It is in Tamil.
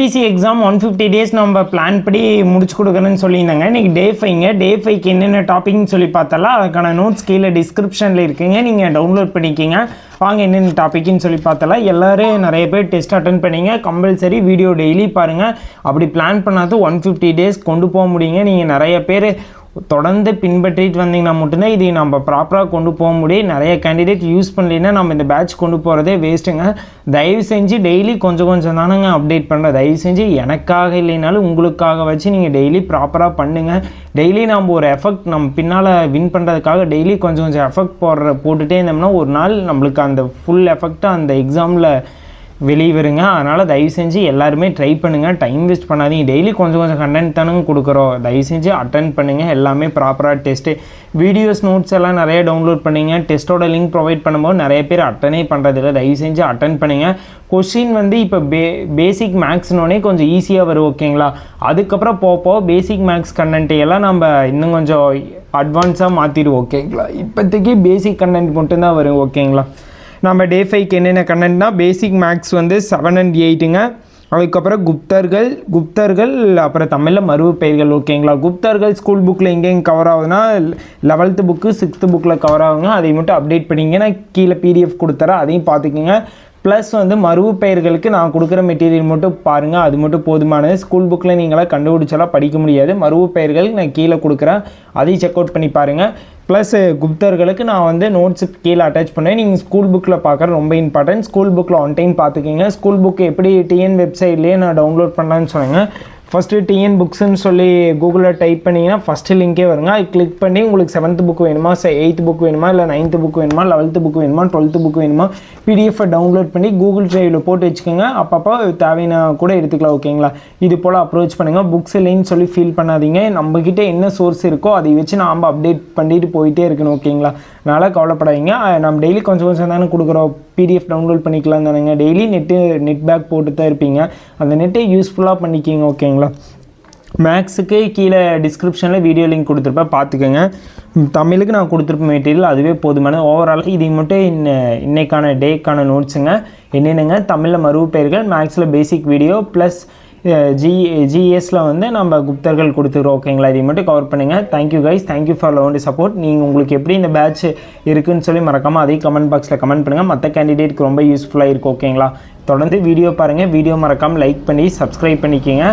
TNPSC exam one fifty days நம்ம பிளான் படி முடிச்சு கொடுக்குறேன்னு சொல்லியிருந்தாங்க. இன்றைக்கி டே ஃபைங்க டே ஃபைவ்க்கு என்னென்ன டாபிக்னு சொல்லி பார்த்தாலாம் அதுக்கான நோட்ஸ் கீழே டிஸ்கிரிப்ஷனில் இருக்குங்க. நீங்கள் டவுன்லோட் பண்ணிக்கிங்க. வாங்க என்னென்ன டாப்பிக்னு சொல்லி பார்த்தாலாம் எல்லோரும் நிறைய பேர் டெஸ்ட் அட்டன் பண்ணிங்க. கம்பல்சரி வீடியோ டெய்லி பாருங்கள் அப்படி பிளான் பண்ணாது ஒன் ஃபிஃப்டி டேஸ் கொண்டு போக முடியுங்க. நீங்கள் நிறைய பேர் தொடர்ந்து பின்பற்றிட்டு வந்தீங்கன்னா மட்டும்தான் இதை நம்ம ப்ராப்பராக கொண்டு போக முடியும். நிறைய கேண்டிடேட் யூஸ் பண்ணலைன்னா நம்ம இந்த பேட்ச் கொண்டு போகிறதே வேஸ்ட்டுங்க தயவு செஞ்சு டெய்லி கொஞ்சம் கொஞ்சம் தானங்க அப்டேட் பண்ணுறேன் தயவு செஞ்சு எனக்காக இல்லைனாலும் உங்களுக்காக வச்சு நீங்கள் டெய்லி ப்ராப்பராக பண்ணுங்கள் டெய்லி நம்ம ஒரு எஃபெக்ட் நம்ம பின்னால் வின் பண்ணுறதுக்காக டெய்லி கொஞ்சம் கொஞ்சம் எஃபெக்ட் போடுற போட்டுகிட்டே இருந்தோம்னா ஒரு நாள் நம்மளுக்கு அந்த ஃபுல் எஃபெக்டாக அந்த எக்ஸாமில் வெளியே வருங்க அதனால் தயவு செஞ்சு எல்லாருமே ட்ரை பண்ணுங்கள் டைம் வேஸ்ட் பண்ணாதீங்க. டெய்லி கொஞ்சம் கொஞ்சம் கண்டென்ட் தானுங்க கொடுக்குறோம். தயவு செஞ்சு அட்டன் பண்ணுங்கள் எல்லாமே ப்ராப்பராக டெஸ்ட்டு வீடியோஸ் நோட்ஸ் எல்லாம் நிறைய டவுன்லோட் பண்ணிங்க. டெஸ்ட்டோட லிங்க் ப்ரொவைட் பண்ணும்போது நிறைய பேர் அட்டனே பண்ணுறதில்ல தயவு செஞ்சு அட்டன் பண்ணுங்கள் கொஷின் வந்து இப்போ பே பேசிக் மேக்ஸ்னோடனே கொஞ்சம் ஈஸியாக வரும் ஓகேங்களா அதுக்கப்புறம் போப்போ பேசிக் மேக்ஸ் கண்டென்ட்டை எல்லாம் நம்ம இன்னும் கொஞ்சம் அட்வான்ஸாக மாற்றிடுவோம் ஓகேங்களா இப்போதைக்கு பேசிக் கண்டென்ட் மட்டும்தான் வரும் ஓகேங்களா நம்ம டே ஃபைவ்க்கு என்னென்ன கண்டென்ட்னா பேசிக் மேக்ஸ் வந்து செவன் அண்ட் எயிட்டுங்க அதுக்கப்புறம் குப்தர்கள் குப்தர்கள் அப்புறம் தமிழில் மறுவு பெயர்கள் ஓகேங்களா குப்தர்கள் ஸ்கூல் புக்கில் எங்கேயும் கவர் ஆகுதுன்னா லெவல்த்து புக்கு சிக்ஸ்த்து புக்கில் கவர் ஆகுங்க அதை மட்டும் அப்டேட் பண்ணிங்க. நான் கீழே பிடிஎஃப் கொடுத்துறேன் அதையும் பார்த்துக்குங்க. ப்ளஸ் வந்து மறுவு பெயர்களுக்கு நான் கொடுக்குற மெட்டீரியல் மட்டும் பாருங்கள் அது மட்டும் போதுமானது. ஸ்கூல் புக்கில் நீங்களாம் கண்டுபிடிச்சாலாம் படிக்க முடியாது. மறுவு பெயர்கள் நான் கீழே கொடுக்குறேன் அதையும் செக் அவுட் பண்ணி பாருங்கள் ப்ளஸ் eh, குப்தர்களுக்கு நான் வந்து நோட்ஸ் கீழே அட்டாச் பண்ணேன். நீங்கள் ஸ்கூல் புக்கில் பார்க்குற ரொம்ப இம்பார்ட்டன்ட் ஸ்கூல் புக்கில் ஒன் டைம் பார்த்துக்கிங்க. ஸ்கூல் புக் எப்படி டிஎன் வெப்சைட்லேயே நான் டவுன்லோட் பண்ணலான்னு சொன்னேங்க. ஃபஸ்ட்டு டிஎன் புக்ஸ்ன்னு சொல்லி கூகுளில் டைப் பண்ணிங்கன்னா ஃபஸ்ட்டு லிங்கே வருங்க. அது கிளிக் பண்ணி உங்களுக்கு செவன்த் புக் வேணுமா? எயித்து புக் வேணுமா? இல்லை நைன்த்து புக் வேணுமா? லெவல்த்து புக் வேணுமா? டுவெல்த்து புக் வேணுமா? பிடிஎஃபை டவுன்லோட் பண்ணி கூகுள் ட்ரைவில் போட்டு வச்சுக்கோங்க. அப்பப்போ தேவையான கூட எடுத்துக்கலாம் ஓகேங்களா இது போல் அப்ரோச் பண்ணுங்கள் புக்ஸ் இல்லைன்னு சொல்லி ஃபீல் பண்ணாதீங்க. நம்மக்கிட்ட என்ன சோர்ஸ் இருக்கோ அதை வச்சு நாம் அப்டேட் பண்ணிட்டு போயிட்டே இருக்கணும் ஓகேங்களா அதனால் கவலைப்படாதீங்க. நம்ம டெய்லி கொஞ்சம் கொஞ்சம் தானே கொடுக்குறோம். பிடிஎஃப் டவுன்லோட் பண்ணிக்கலாம் தானுங்க. டெய்லி நெட்டு நெட் பேக் போட்டு தான் இருப்பீங்க. அந்த நெட்டை யூஸ்ஃபுல்லாக பண்ணிக்கிங்க ஓகேங்களா மேக்ஸுக்கு கீழே டிஸ்கிரிப்ஷனில் வீடியோ லிங்க் கொடுத்துருப்பேன். பார்த்துக்கோங்க. தமிழுக்கு நான் கொடுத்துருப்ப மெட்டீரியல் அதுவே போதுமான. ஓவரால் இது மட்டும் இன்ன இன்னைக்கான டேக்கான நோட்ஸுங்க என்னென்னங்க? தமிழில் மறுவு பெயர்கள் மேக்ஸில் பேசிக் வீடியோ ப்ளஸ் ஜி ஜிஎஸில் வந்து நம்ம குப்தர்கள் கொடுத்துருவோம் ஓகேங்களா இதை மட்டும் கவர் பண்ணுங்கள் thank you guys thank you for love support நீங்கள் உங்களுக்கு எப்படி இந்த பேட்ச் இருக்குன்னு சொல்லி மறக்காமல் அதையும் கமெண்ட் பாக்ஸில் கமெண்ட் பண்ணுங்கள் மற்ற கேண்டிடேட்க்கு ரொம்ப யூஸ்ஃபுல்லாக இருக்கும் ஓகேங்களா தொடர்ந்து வீடியோ பாருங்கள் வீடியோ மறக்காமல் லைக் பண்ணி சப்ஸ்கிரைப் பண்ணிக்கோங்க.